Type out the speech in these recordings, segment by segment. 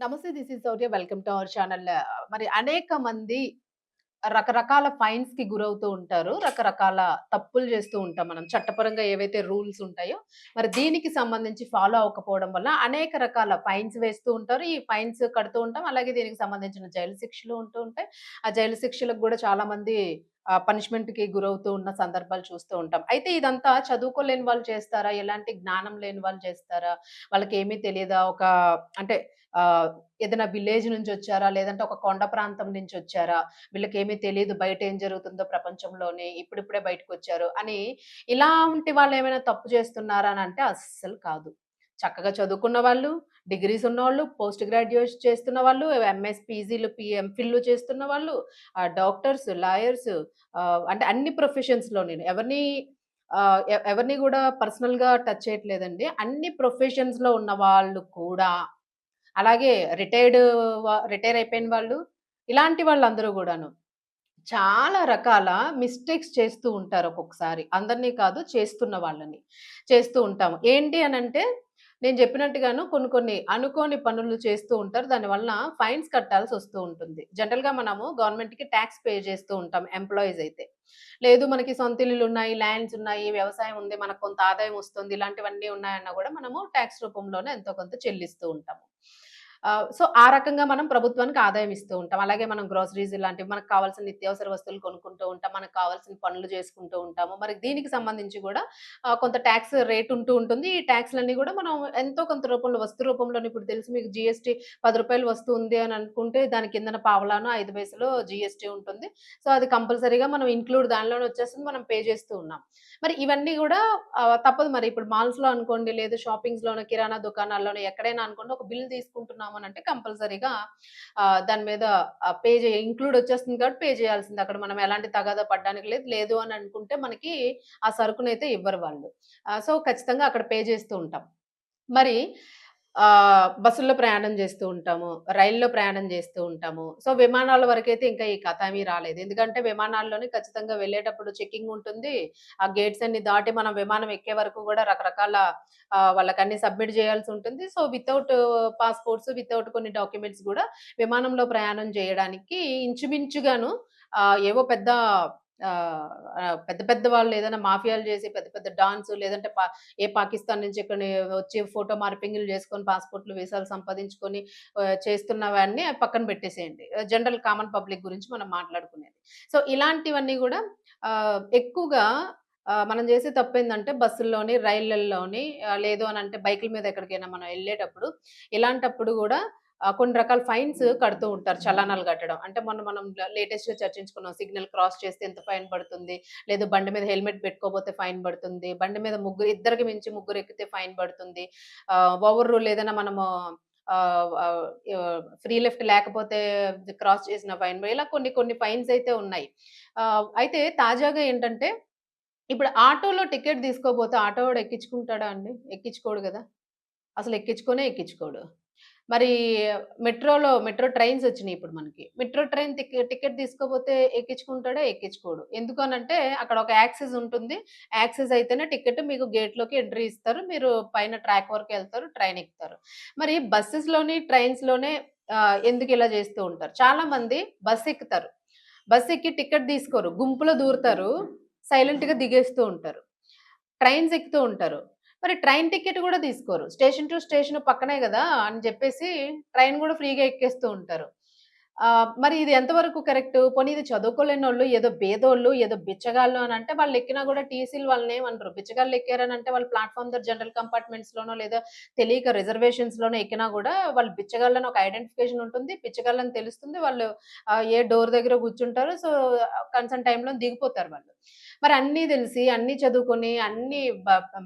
నమస్తే this is Sourya welcome to our channel. మరి అనేక మంది రకరకాల ఫైన్స్‌కి గురవుతూ ఉంటారు. రకరకాల తప్పులు చేస్తూ ఉంటాం మనం. చట్టపరంగా ఏవైతే రూల్స్ ఉంటాయో, మరి దీనికి సంబంధించి ఫాలో అవ్వకపోవడం వల్ల అనేక రకాల ఫైన్స్ వేస్తూ ఉంటారు. ఈ ఫైన్స్ కడుతూ ఉంటాం. అలాగే దీనికి సంబంధించిన జైలు శిక్షలు ఉంటూ ఉంటాయి. ఆ జైలు శిక్షలకు కూడా చాలా మంది పనిష్మెంట్ పనిష్మెంట్‌కి గురవుతూ ఉన్న సందర్భాలు చూస్తూ ఉంటాం. అయితే ఇదంతా చదువుకోలేని వాళ్ళు చేస్తారా? ఎలాంటి జ్ఞానం లేని వాళ్ళు చేస్తారా? వాళ్ళకి ఏమీ తెలియదా ఒక అంటే ఏదైనా విలేజ్ నుంచి వచ్చారా లేదంటే ఒక కొండ ప్రాంతం నుంచి వచ్చారా వీళ్ళకి ఏమీ తెలియదు బయట ఏం జరుగుతుందో ప్రపంచంలోనే ఇప్పుడిప్పుడే బయటకొచ్చారు అని ఇలాంటి వాళ్ళేమైనా తప్పు చేస్తున్నారా అని అంటే అస్సలు కాదు. చక్కగా చదువుకున్న వాళ్ళు, డిగ్రీస్ ఉన్నవాళ్ళు, పోస్ట్ గ్రాడ్యుయేషన్ చేస్తున్న వాళ్ళు, ఎంఎస్, పీజీలు, పీ చేస్తున్న వాళ్ళు, డాక్టర్స్, లాయర్స్ అంటే అన్ని ప్రొఫెషన్స్లో నేను ఎవరిని ఎవరిని కూడా పర్సనల్‌గా టచ్ చేయట్లేదండి. అన్ని ప్రొఫెషన్స్‌లో ఉన్న వాళ్ళు కూడా అలాగే రిటైర్డ్ రిటైర్ అయిపోయిన వాళ్ళు, ఇలాంటి వాళ్ళందరూ కూడాను చాలా రకాల మిస్టేక్స్ చేస్తూ ఉంటారు ఒక్కొక్కసారి. అందరిని కాదు చేస్తున్న వాళ్ళని. చేస్తూ ఉంటాము. ఏంటి అని అంటే నేను చెప్పినట్టుగాను కొన్ని కొన్ని అనుకోని పనులు చేస్తూ ఉంటారు. దానివల్ల ఫైన్స్ కట్టాల్సి వస్తూ ఉంటుంది. జనరల్‌గా మనము గవర్నమెంట్‌కి టాక్స్ పే చేస్తూ ఉంటాం ఎంప్లాయీస్ అయితే. లేదు మనకి సొంత ఇల్లులున్నాయి, ల్యాండ్స్ ఉన్నాయి, వ్యవసాయం ఉంది, మనకు కొంత ఆదాయం వస్తుంది. ఇలాంటివన్నీ ఉన్నాయన్నా కూడా మనము టాక్స్ రూపంలోనే ఎంతో కొంత చెల్లిస్తూ ఉంటాము. సో, ఆ రకంగా మనం ప్రభుత్వానికి ఆదాయం ఇస్తూ ఉంటాం. అలాగే మనం గ్రోసరీస్ ఇలాంటివి మనకు కావాల్సిన నిత్యావసర వస్తువులు కొనుక్కుంటూ ఉంటాం. మనకు కావాల్సిన పనులు చేసుకుంటూ ఉంటాము. మరి దీనికి సంబంధించి కూడా కొంత ట్యాక్స్ రేట్ ఉంటూ ఉంటుంది. ఈ ట్యాక్స్లన్నీ కూడా మనం ఎంతో కొంత రూపంలో వస్తు రూపంలో ఇప్పుడు తెలుసు మీకు జీఎస్టీ రూ. 10 వస్తువు ఉంది అని అనుకుంటే దాని కిందన పావలాను ఐదు పైసలు జిఎస్టీ ఉంటుంది. సో, అది కంపల్సరీగా మనం ఇంక్లూడ్ దానిలోనే వచ్చేస్తుంది. మనం పే చేస్తూ ఉన్నాం. మరి ఇవన్నీ కూడా తప్పదు మరి ఇప్పుడు మాల్స్‌లో అనుకోండి, లేదు షాపింగ్స్‌లోనో, కిరాణా దుకాణాల్లోనో ఎక్కడైనా అనుకోండి ఒక బిల్ తీసుకుంటున్నాం చేస్తున్నాం అని అంటే కంపల్సరీగా దాని మీద పే చేయ ఇంక్లూడ్ వచ్చేస్తుంది కాబట్టి పే చేయాల్సింది అక్కడ మనం ఎలాంటి తగాదా పడడానికి లేదు. లేదు అని అనుకుంటే మనకి ఆ సరుకునైతే ఇవ్వరు వాళ్ళు. సో, ఖచ్చితంగా అక్కడ పే చేస్తూ ఉంటాం. మరి బస్సుల్లో ప్రయాణం చేస్తూ ఉంటాము. రైల్లో ప్రయాణం చేస్తూ ఉంటాము. సో, విమానాల వరకైతే ఇంకా ఈ కథ ఏమీ రాలేదు. ఎందుకంటే విమానాల్లోనే ఖచ్చితంగా వెళ్ళేటప్పుడు చెకింగ్ ఉంటుంది. ఆ గేట్స్ అన్ని దాటి మనం విమానం ఎక్కే వరకు కూడా రకరకాల ఆహ్, వాళ్ళకన్నీ సబ్మిట్ చేయాల్సి ఉంటుంది. సో, వితౌట్ పాస్‌పోర్ట్స్, వితౌట్ కొన్ని డాక్యుమెంట్స్ కూడా విమానంలో ప్రయాణం చేయడానికి ఇంచుమించుగాను ఏవో పెద్ద పెద్ద పెద్ద వాళ్ళు ఏదైనా మాఫియాలు చేసి పెద్ద పెద్ద డాన్స్ లేదంటే పా ఏ పాకిస్తాన్ నుంచి ఇక్కడ వచ్చి ఫోటో మార్పింగ్లు చేసుకొని పాస్‌పోర్ట్‌లు, వీసాలు సంపాదించుకొని చేస్తున్న చేస్తున్నవన్నీ పక్కన పెట్టేసేయండి. జనరల్ కామన్ పబ్లిక్ గురించి మనం మాట్లాడుకునేది. సో, ఇలాంటివన్నీ కూడా ఎక్కువగా మనం చేసే తప్పేందంటే బస్సుల్లోని, రైళ్ళల్లోని లేదు అని అంటే బైకుల మీద ఎక్కడికైనా మనం వెళ్ళేటప్పుడు ఇలాంటప్పుడు కూడా కొన్ని రకాల ఫైన్స్ కడుతూ ఉంటారు. చలానాలు కట్టడం. అంటే మొన్న మనం లేటెస్ట్గా చర్చించుకున్నాం. సిగ్నల్ క్రాస్ చేస్తే ఎంత ఫైన్ పడుతుంది. లేదు బండి మీద హెల్మెట్ పెట్టుకోకపోతే ఫైన్ పడుతుంది. బండి మీద ముగ్గురు ఇద్దరికి మించి ముగ్గురు ఎక్కితే ఫైన్ పడుతుంది. ఓవర్ రూల్ ఏదైనా మనము ఫ్రీ లెఫ్ట్ లేకపోతే క్రాస్ చేసిన ఫైన్ ఇలా కొన్ని కొన్ని ఫైన్స్ అయితే ఉన్నాయి. అయితే తాజాగా ఏంటంటే ఇప్పుడు ఆటోలో టికెట్ తీసుకోపోతే ఆటోవాడు ఎక్కించుకుంటాడా అండి? ఎక్కించుకోడు కదా అసలు ఎక్కించుకోనే ఎక్కించుకోడు. మరి మెట్రోలో మెట్రో ట్రైన్స్ వచ్చినాయి ఇప్పుడు మనకి. మెట్రో ట్రైన్ టికెట్ తీసుకోపోతే ఎక్కించుకుంటాడో ఎక్కించుకోడు. ఎందుకనంటే అక్కడ ఒక యాక్సెస్ ఉంటుంది. యాక్సెస్ అయితేనే టికెట్ మీకు గేట్‌లోకి ఎంట్రీ ఇస్తారు. మీరు పైన ట్రాక్ వరకు వెళ్తారు ట్రైన్ ఎక్కుతారు. మరి బస్సెస్లోని ట్రైన్స్‌లోనే ఎందుకు ఇలా చేస్తూ ఉంటారు. చాలామంది బస్ ఎక్కుతారు. బస్ ఎక్కి టికెట్ తీసుకోరు. గుంపులో దూరుతారు. సైలెంట్‌గా దిగేస్తూ ఉంటారు. ట్రైన్స్ ఎక్కుతూ ఉంటారు. మరి ట్రైన్ టికెట్ కూడా తీసుకోరు. స్టేషన్ టు స్టేషన్ పక్కనే కదా అని చెప్పేసి ట్రైన్ కూడా ఫ్రీగా ఎక్కేస్తూ ఉంటారు. మరి ఇది ఎంతవరకు కరెక్ట్ పోనీ ఇది చదువుకోలేని వాళ్ళు ఏదో బేదోళ్ళు, ఏదో బిచ్చగాళ్ళు అని అంటే వాళ్ళు ఎక్కినా కూడా టీసీలు వాళ్ళనేమనరు. బిచ్చగాళ్ళు ఎక్కారని అంటే వాళ్ళు ప్లాట్ఫామ్ దగ్గర జనరల్ కంపార్ట్మెంట్స్‌లోనో లేదా తెలియక రిజర్వేషన్స్‌లోనో ఎక్కినా కూడా వాళ్ళు బిచ్చగాళ్ళని ఒక ఐడెంటిఫికేషన్ ఉంటుంది. బిచ్చగాళ్ళని తెలుస్తుంది. వాళ్ళు ఏ డోర్ దగ్గర కూర్చుంటారు. సో, కన్సర్న్ టైంలో దిగిపోతారు వాళ్ళు. మరి అన్నీ తెలిసి, అన్నీ చదువుకొని, అన్ని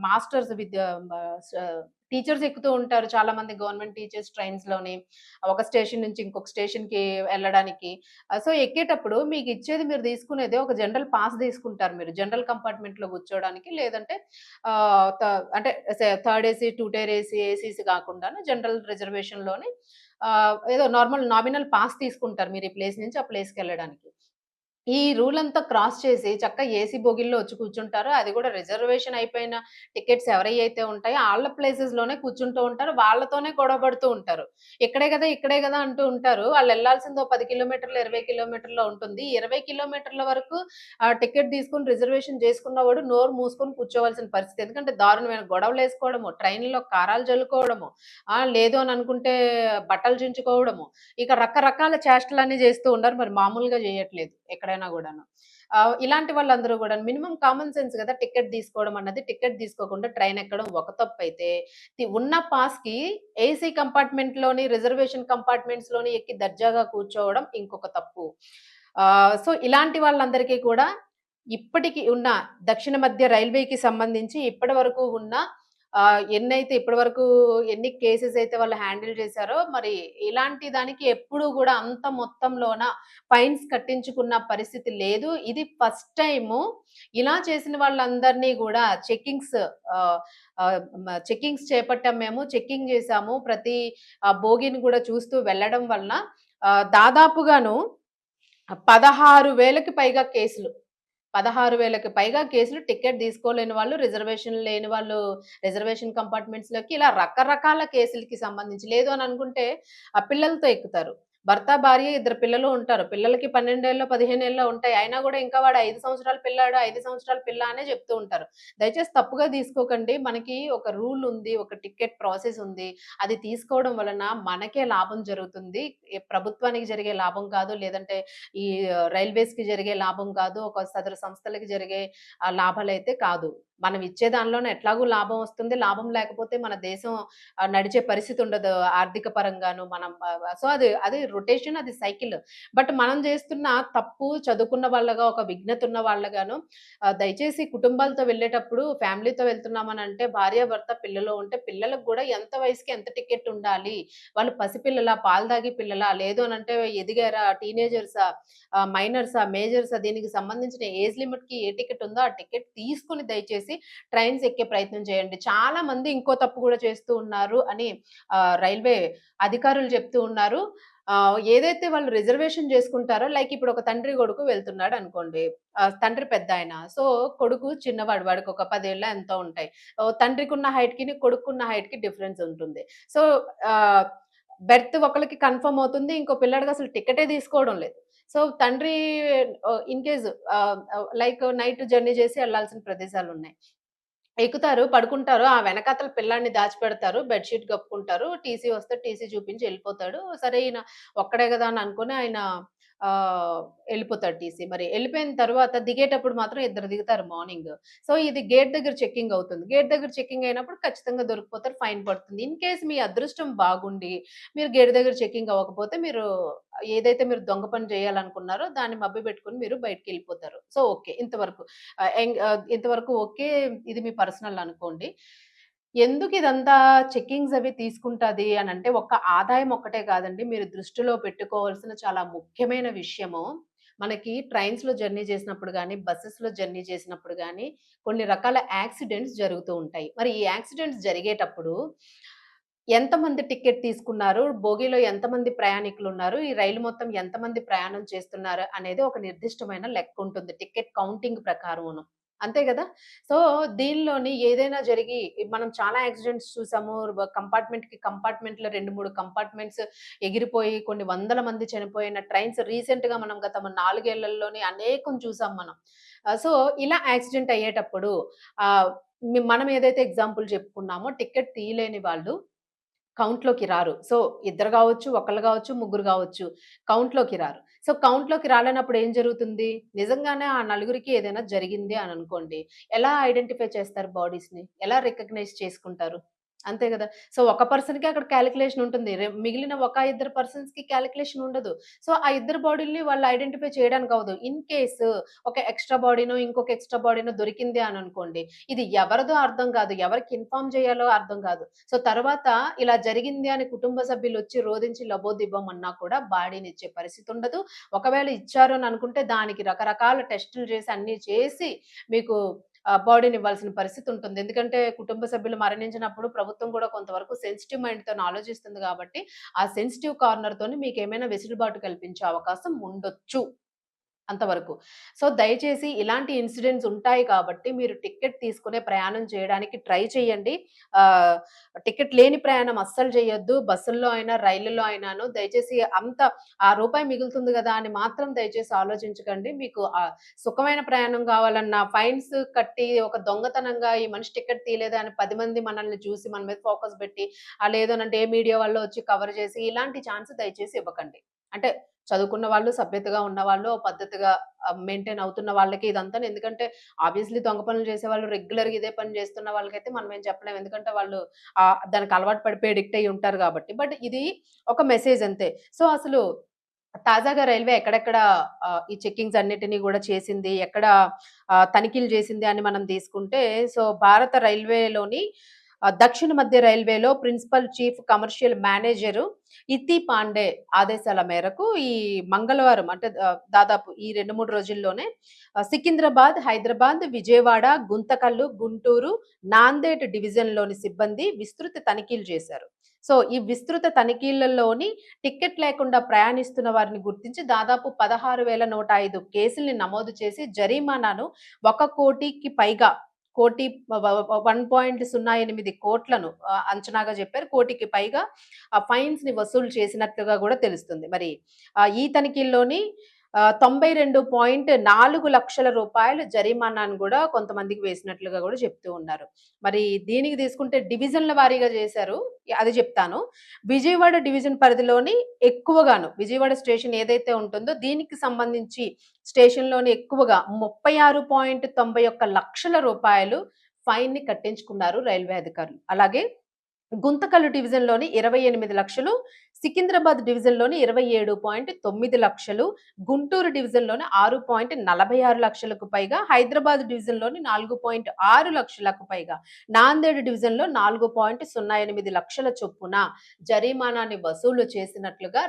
మాస్టర్స్ విద్య టీచర్స్ ఎక్కుతూ ఉంటారు. చాలా మంది గవర్నమెంట్ టీచర్స్ ట్రైన్స్లోని ఒక స్టేషన్ నుంచి ఇంకొక స్టేషన్కి వెళ్ళడానికి. సో, ఎక్కేటప్పుడు మీకు ఇచ్చేది మీరు తీసుకునేది ఒక జనరల్ పాస్ తీసుకుంటారు మీరు. జనరల్ కంపార్ట్మెంట్లో కూర్చోవడానికి. లేదంటే అంటే third AC, two tier AC, ACs కాకుండా జనరల్ రిజర్వేషన్లోని ఏదో నార్మల్ నామినల్ పాస్ తీసుకుంటారు మీరు ఈ ప్లేస్ నుంచి ఆ ప్లేస్‌కెళ్ళడానికి. ఈ రూల్ అంతా క్రాస్ చేసి చక్క ఏసీ బోగిల్లో వచ్చి కూర్చుంటారు. అది కూడా రిజర్వేషన్ అయిపోయిన టికెట్స్ ఎవరైతే ఉంటాయో వాళ్ళ ప్లేసెస్లోనే కూర్చుంటూ ఉంటారు. వాళ్ళతోనే గొడవ పడుతూ ఉంటారు. ఇక్కడే కదా ఇక్కడే కదా అంటూ ఉంటారు. వాళ్ళెళ్ళాల్సింది ఓ పది కిలోమీటర్లు, 20 కిలోమీటర్లో ఉంటుంది. 20 కిలోమీటర్ల వరకు ఆ టికెట్ తీసుకొని రిజర్వేషన్ చేసుకున్నవాడు నోరు మూసుకొని కూర్చోవాల్సిన పరిస్థితి. ఎందుకంటే దారుణమైన గొడవలు వేసుకోవడము ట్రైన్‌లో కారాలు జల్లుకోవడము, ఆ లేదు అని అనుకుంటే బట్టలు చించుకోవడము, ఇక రకరకాల చేష్టలన్నీ చేస్తూ ఉన్నారు. మరి మామూలుగా చేయట్లేదు ఇక్కడ ఎవరైనా కూడాను ఇలాంటి వాళ్ళందరూ కూడా మినిమం కామన్ సెన్స్ కదా టికెట్ తీసుకోవడం అన్నది. టికెట్ తీసుకోకుండా ట్రైన్ ఎక్కడం ఒక తప్పు అయితే ఉన్న పాస్కి ఏసీ కంపార్ట్మెంట్లోని రిజర్వేషన్ కంపార్ట్మెంట్స్లోని ఎక్కి దర్జాగా కూర్చోవడం ఇంకొక తప్పు. ఆ సో, ఇలాంటి వాళ్ళందరికీ కూడా ఇప్పటికి ఉన్న దక్షిణ మధ్య రైల్వేకి సంబంధించి ఇప్పటి వరకు ఉన్న ఎన్నైతే ఇప్పటి వరకు ఎన్ని కేసెస్ అయితే వాళ్ళు హ్యాండిల్ చేశారో, మరి ఇలాంటి దానికి ఎప్పుడు కూడా అంత మొత్తంలోన ఫైన్స్ కట్టించుకున్న పరిస్థితి లేదు. ఇది ఫస్ట్ టైము ఇలా చేసిన వాళ్ళందరినీ కూడా చెకింగ్స్ చెక్కింగ్స్ చేపట్టాం మేము. చెకింగ్ చేశాము. ప్రతి భోగిని కూడా చూస్తూ వెళ్ళడం వలన దాదాపుగాను పదహారు వేలకు పైగా కేసులు. 16,000కి పైగా కేసులు టికెట్ తీసుకోలేని వాళ్ళు, రిజర్వేషన్ లేని వాళ్ళు రిజర్వేషన్ కంపార్ట్మెంట్స్‌లోకి ఇలా రకరకాల కేసులకి సంబంధించి లేదు అని అనుకుంటే ఆ పిల్లలతో ఎక్కుతారు. భర్త, భార్య, ఇద్దరు పిల్లలు ఉంటారు. పిల్లలకి 12 ఏళ్ళో, 15 ఏళ్ళో ఉంటాయి. అయినా కూడా ఇంకా వాడు ఐదు సంవత్సరాల పిల్లాడు, ఐదు సంవత్సరాల పిల్ల అనే చెప్తూ ఉంటారు. దయచేసి తప్పుగా తీసుకోకండి. మనకి ఒక రూల్ ఉంది. ఒక టికెట్ ప్రాసెస్ ఉంది. అది తీసుకోవడం వలన మనకే లాభం జరుగుతుంది. ప్రభుత్వానికి జరిగే లాభం కాదు. లేదంటే ఈ రైల్వేస్‌కి జరిగే లాభం కాదు. ఒక సదరు సంస్థలకి జరిగే లాభాలు లాభాలైతే కాదు. మనం ఇచ్చే దానిలోనే ఎట్లాగూ లాభం వస్తుంది. లాభం లేకపోతే మన దేశం నడిచే పరిస్థితి ఉండదు. ఆర్థిక పరంగాను మనం సో, అది అది రొటేషన్ అది సైకిల్. బట్ మనం చేస్తున్న తప్పు చదువుకున్న వాళ్ళగా, ఒక విఘ్నత ఉన్న వాళ్ళగాను దయచేసి కుటుంబాలతో వెళ్ళేటప్పుడు ఫ్యామిలీతో భార్య భర్త పిల్లలు ఉంటే పిల్లలకు కూడా ఎంత వయసుకి ఎంత టికెట్ ఉండాలి? వాళ్ళు పసిపిల్లలా? పాలు తాగి పిల్లలా? లేదు అనంటే ఎదిగారా? టీనేజర్సా? మైనర్సా? మేజర్సా? దీనికి సంబంధించిన ఏజ్ లిమిట్‌కి ఏ టికెట్ ఉందో ఆ టికెట్ తీసుకొని దయచేసి ట్రైన్స్ ఎక్కే ప్రయత్నం చేయండి. చాలా మంది ఇంకో తప్పు కూడా చేస్తూ ఉన్నారు అని రైల్వే అధికారులు చెప్తూ ఉన్నారు. ఏదైతే వాళ్ళు రిజర్వేషన్ చేసుకుంటారో లైక్ ఇప్పుడు ఒక తండ్రి, కొడుకు వెళ్తున్నాడు అనుకోండి. తండ్రి తండ్రి పెద్దాయన. సో, కొడుకు చిన్నవాడు. వాడికి ఒక పదేళ్ళ ఎంతో ఉంటాయి. ఓహ్, తండ్రికున్న కి కొడుకున్న హైట్‌కి డిఫరెన్స్ ఉంటుంది. సో, బెర్త్ ఒకరికి కన్ఫర్మ్ అవుతుంది. ఇంకో పిల్లాడికి అసలు టికెటే తీసుకోవడం లేదు. సో, తండ్రి in case like night journey చేసి వెళ్ళాల్సిన ప్రదేశాలు ఉన్నాయి ఎక్కుతారు, పడుకుంటారు. ఆ వెనకాతల పిల్లాన్ని దాచిపెడతారు. బెడ్ షీట్ కప్పుకుంటారు. టీసీ వస్తే టీసీ చూపించి వెళ్ళిపోతాడు సరే ఈయన ఒక్కడే కదా అని అనుకుని ఆయన వెళ్ళిపోతాడు టీసీ. మరి వెళ్ళిపోయిన తర్వాత దిగేటప్పుడు మాత్రం ఇద్దరు దిగుతారు మార్నింగ్. సో, ఇది గేట్ దగ్గర చెకింగ్ అవుతుంది. గేట్ దగ్గర చెకింగ్ అయినప్పుడు ఖచ్చితంగా దొరికిపోతారు. ఫైన్ పడుతుంది. ఇన్ కేస్ మీ అదృష్టం బాగుండి మీరు గేట్ దగ్గర చెకింగ్ అవ్వకపోతే మీరు ఏదైతే మీరు దొంగ పని చేయాలనుకున్నారో దాన్ని మబ్బి పెట్టుకుని మీరు బయటికెళ్ళిపోతారు. So, okay. ఇంతవరకు ఇంతవరకు ఓకే. ఇది మీ పర్సనల్ అనుకోండి. ఎందుకు ఇదంతా చెకింగ్స్ అవి తీసుకుంటుంది అని అంటే ఒక్క ఆదాయం ఒక్కటే కాదండి. మీరు దృష్టిలో పెట్టుకోవాల్సిన చాలా ముఖ్యమైన విషయము. మనకి ట్రైన్స్‌లో జర్నీ చేసినప్పుడు కానీ బస్సెస్లో జర్నీ చేసినప్పుడు కానీ కొన్ని రకాల యాక్సిడెంట్స్ జరుగుతూ ఉంటాయి. మరి ఈ యాక్సిడెంట్స్ జరిగేటప్పుడు ఎంతమంది టికెట్ తీసుకున్నారు? బోగీలో ఎంతమంది ప్రయాణికులు ఉన్నారు ఈ రైలు మొత్తం ఎంతమంది ప్రయాణం చేస్తున్నారు? అనేది ఒక నిర్దిష్టమైన లెక్క ఉంటుంది టికెట్ కౌంటింగ్ ప్రకారం అంతే కదా సో, దీనిలోని ఏదైనా జరిగి మనం చాలా యాక్సిడెంట్స్ చూసాము. కంపార్ట్మెంట్కి కంపార్ట్మెంట్లో రెండు మూడు కంపార్ట్మెంట్స్ ఎగిరిపోయి కొన్ని వందల మంది చనిపోయిన ట్రైన్స్ రీసెంట్గా మనం గత నాలుగేళ్ళలోని అనేకం చూసాం మనం. సో, ఇలా యాక్సిడెంట్ అయ్యేటప్పుడు ఆ మనం ఏదైతే ఎగ్జాంపుల్ చెప్పుకున్నామో టికెట్ తీయలేని వాళ్ళు కౌంట్‌లోకి రారు. సో, ఇద్దరు కావచ్చు ఒకళ్ళు కావచ్చు ముగ్గురు కావచ్చు కౌంట్‌లోకి రారు. సో, కౌంట్‌లోకి రాలేనప్పుడు ఏం జరుగుతుంది? నిజంగానే ఆ నలుగురికి ఏదైనా జరిగింది అని అనుకోండి. ఎలా ఐడెంటిఫై చేస్తారు బాడీస్‌ని? ఎలా రికగ్నైజ్ చేసుకుంటారు? అంతే కదా సో, ఒక పర్సన్‌కే అక్కడ క్యాలిక్యులేషన్ ఉంటుంది. మిగిలిన ఒక ఇద్దరు పర్సన్స్‌కి క్యాలిక్యులేషన్ ఉండదు. సో, ఆ ఇద్దరు బాడీలని వాళ్ళు ఐడెంటిఫై చేయడానికి అవ్వదు. ఇన్ కేసు ఒక ఎక్స్‌ట్రా బాడీనో, ఇంకొక ఎక్స్‌ట్రా బాడీనో దొరికింది అని అనుకోండి. ఇది ఎవరిదో అర్థం కాదు. ఎవరికి ఇన్ఫార్మ్ చేయాలో అర్థం కాదు. సో, తర్వాత ఇలా జరిగింది అని కుటుంబ సభ్యులు వచ్చి రోధించి లబోదిబోమన్నా కూడా బాడీని ఇచ్చే పరిస్థితి ఉండదు. ఒకవేళ ఇచ్చారు అని అనుకుంటే దానికి రకరకాల టెస్టులు చేసి అన్నీ చేసి మీకు బాడీని ఇవ్వాల్సిన పరిస్థితి ఉంటుంది. ఎందుకంటే కుటుంబ సభ్యులు మరణించినప్పుడు ప్రభుత్వం కూడా కొంతవరకు సెన్సిటివ్ మైండ్తో ఆలోచిస్తుంది కాబట్టి, ఆ సెన్సిటివ్ కార్నర్తో మీకు ఏమైనా వెసులుబాటు కల్పించే అవకాశం ఉండొచ్చు. అంతవరకు. సో, దయచేసి ఇలాంటి ఇన్సిడెంట్స్ ఉంటాయి కాబట్టి మీరు టికెట్ తీసుకునే ప్రయాణం చేయడానికి ట్రై చేయండి. టికెట్ లేని ప్రయాణం అస్సలు చేయొద్దు. బస్సుల్లో అయినా, రైలులో అయినాను దయచేసి అంత ఆ రూపాయి మిగులుతుంది కదా అని మాత్రం దయచేసి ఆలోచించకండి. మీకు సుఖమైన ప్రయాణం కావాలన్నా ఫైన్స్ కట్టి ఒక దొంగతనంగా ఈ మనిషి టికెట్ తీయలేదు అని పది మంది మనల్ని చూసి మన మీద ఫోకస్ పెట్టి ఆహ్, లేదనంటే ఏ మీడియా వాళ్ళు వచ్చి కవర్ చేసి ఇలాంటి ఛాన్స్ దయచేసి ఇవ్వకండి. అంటే చదువుకున్న వాళ్ళు, సభ్యతగా ఉన్న వాళ్ళు పద్ధతిగా మెయింటైన్ అవుతున్న వాళ్ళకి ఇదంతా ఎందుకంటే ఆబ్వియస్లీ దొంగ పనులు చేసేవాళ్ళు రెగ్యులర్‌గా ఇదే పని చేస్తున్న వాళ్ళకైతే మనం ఏం చెప్పలేం. ఎందుకంటే వాళ్ళు దానికి అలవాటు పడిపోయి అడిక్ట్ అయ్యి ఉంటారు కాబట్టి. బట్ ఇది ఒక మెసేజ్ అంతే. సో, అసలు తాజాగా రైల్వే ఎక్కడెక్కడ ఈ చెక్కింగ్స్ అన్నిటిని కూడా చేసింది, ఎక్కడ తనిఖీలు చేసింది అని మనం తీసుకుంటే సో, భారత రైల్వేలోని దక్షిణ మధ్య రైల్వేలో ప్రిన్సిపల్ చీఫ్ కమర్షియల్ మేనేజరు ఇతి పాండే ఆదేశాల మేరకు ఈ మంగళవారం అంటే దాదాపు ఈ 2, 3 రోజుల్లోనే సికింద్రాబాద్, హైదరాబాద్, విజయవాడ, గుంతకల్లు, గుంటూరు, నాందేడ్ డివిజన్‌లోని సిబ్బంది విస్తృత తనిఖీలు చేశారు. సో, ఈ విస్తృత తనిఖీలలోని టికెట్ లేకుండా ప్రయాణిస్తున్న వారిని గుర్తించి దాదాపు 16,105 కేసుల్ని నమోదు చేసి జరిమానాను ఒక కోటికి పైగా కోటి వన్ పాయింట్ సున్నా ఎనిమిది కోట్లను అంచనాగా చెప్పారు. కోటికి పైగా ఆ ఫైన్స్‌ని వసూలు చేసినట్లుగా కూడా తెలుస్తుంది. మరి ఈ తనిఖీల్లోని తొంభై రెండు పాయింట్ నాలుగు లక్షల రూపాయలు జరిమానాను కూడా కొంతమందికి వేసినట్లుగా కూడా చెప్తూ ఉన్నారు. మరి దీనికి తీసుకుంటే డివిజన్‌ల వారీగా చేశారు. అది చెప్తాను. విజయవాడ డివిజన్ పరిధిలోని ఎక్కువగాను విజయవాడ స్టేషన్ ఏదైతే ఉంటుందో దీనికి సంబంధించి స్టేషన్‌లోని ఎక్కువగా 36.91 లక్షల రూపాయలు ఫైన్ని కట్టించుకున్నారు రైల్వే అధికారులు. అలాగే గుంతకల్లు డివిజన్లోని ఇరవై ఎనిమిది లక్షలు సికింద్రాబాద్ డివిజన్లోని ఇరవై ఏడు పాయింట్ తొమ్మిది లక్షలు గుంటూరు డివిజన్లోని ఆరు పాయింట్ నలభై ఆరు లక్షలకు పైగా హైదరాబాద్ డివిజన్లోని నాలుగు పాయింట్ ఆరు లక్షలకు పైగా నాందేడ్ డివిజన్లో నాలుగు పాయింట్ సున్నా ఎనిమిది లక్షల చొప్పున జరిమానాన్ని వసూలు చేసినట్లుగా